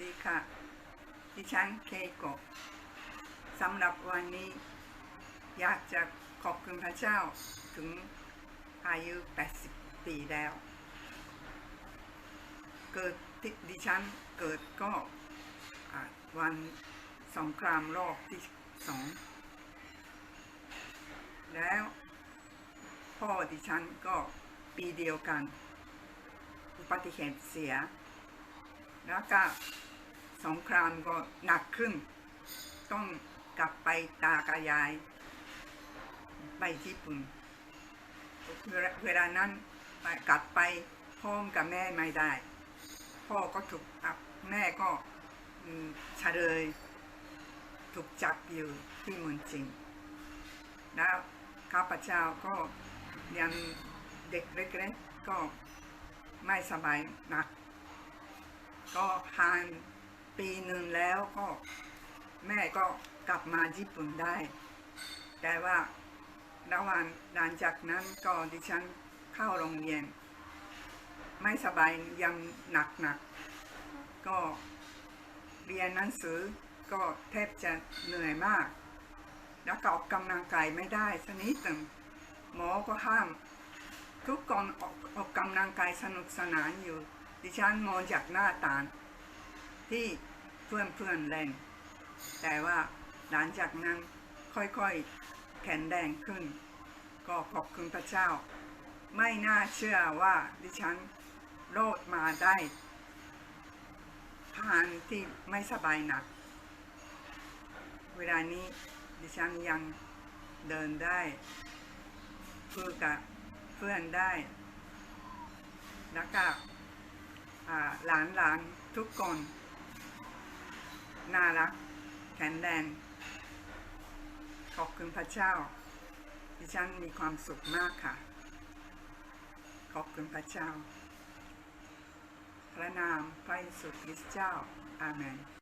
ดีค่ะ ดิฉันเคโกะสำหรับวันนี้ อยากจะขอบคุณพระเจ้าถึงอายุ 80 ปีแล้ว เกิดที่ดิฉันเกิดก็วันสงครามโลกที่สอง แล้วพ่อดิฉันก็ปีเดียวกัน อุบัติเหตุเสีย แล้วก็สงครามก็หนักขึ้น ต้องกลับไปตากบยาย ไปญี่ปุ่นเวลาเวลานั้นกลับไปพ่อกับแม่ไม่ได้ พ่อก็ถูกอับแม่ก็เฉลยถูกจับอยู่ที่เมืองจริงแล้วข้าพเจ้าก็ยังเด็กเล็กๆก็ไม่สบายหนัก ก็ผ่านปีหนึ่งแล้วก็แม่ก็กลับมาญี่ปุ่นได้ แต่ว่าระหว่างหลังจากนั้นก็ดิฉันเข้าโรงเรียน ไม่สบายยังหนักหนักๆก็เรียนหนังสือก็แทบจะเหนื่อยมาก แล้วก็ออกกำลังกายไม่ได้สนิดหนึ่งหมอก็ห้าม ทุกคนออกออกกำลังกายสนุกสนานอยู่ ดิฉันมองจากหน้าต่างที่เพื่อนเพื่อนๆเล่นแต่ว่าหลังจากนั้นค่อยๆแข็งแรงขึ้น ก็ขอบคุณพระเจ้า ไม่น่าเชื่อว่าดิฉันโลดมาได้ผ่านที่ไม่สบายหนัก เวลานี้ดิฉันยังเดินได้พูดกับเพื่อนได้แล้วก็ หลานหลานๆทุกคน น่ารัก แข็งแรง ขอบคุณพระเจ้า ดิฉันมีความสุขมากค่ะ ขอบคุณพระเจ้า พระนามพระสุดคริสต์เจ้า อาเมน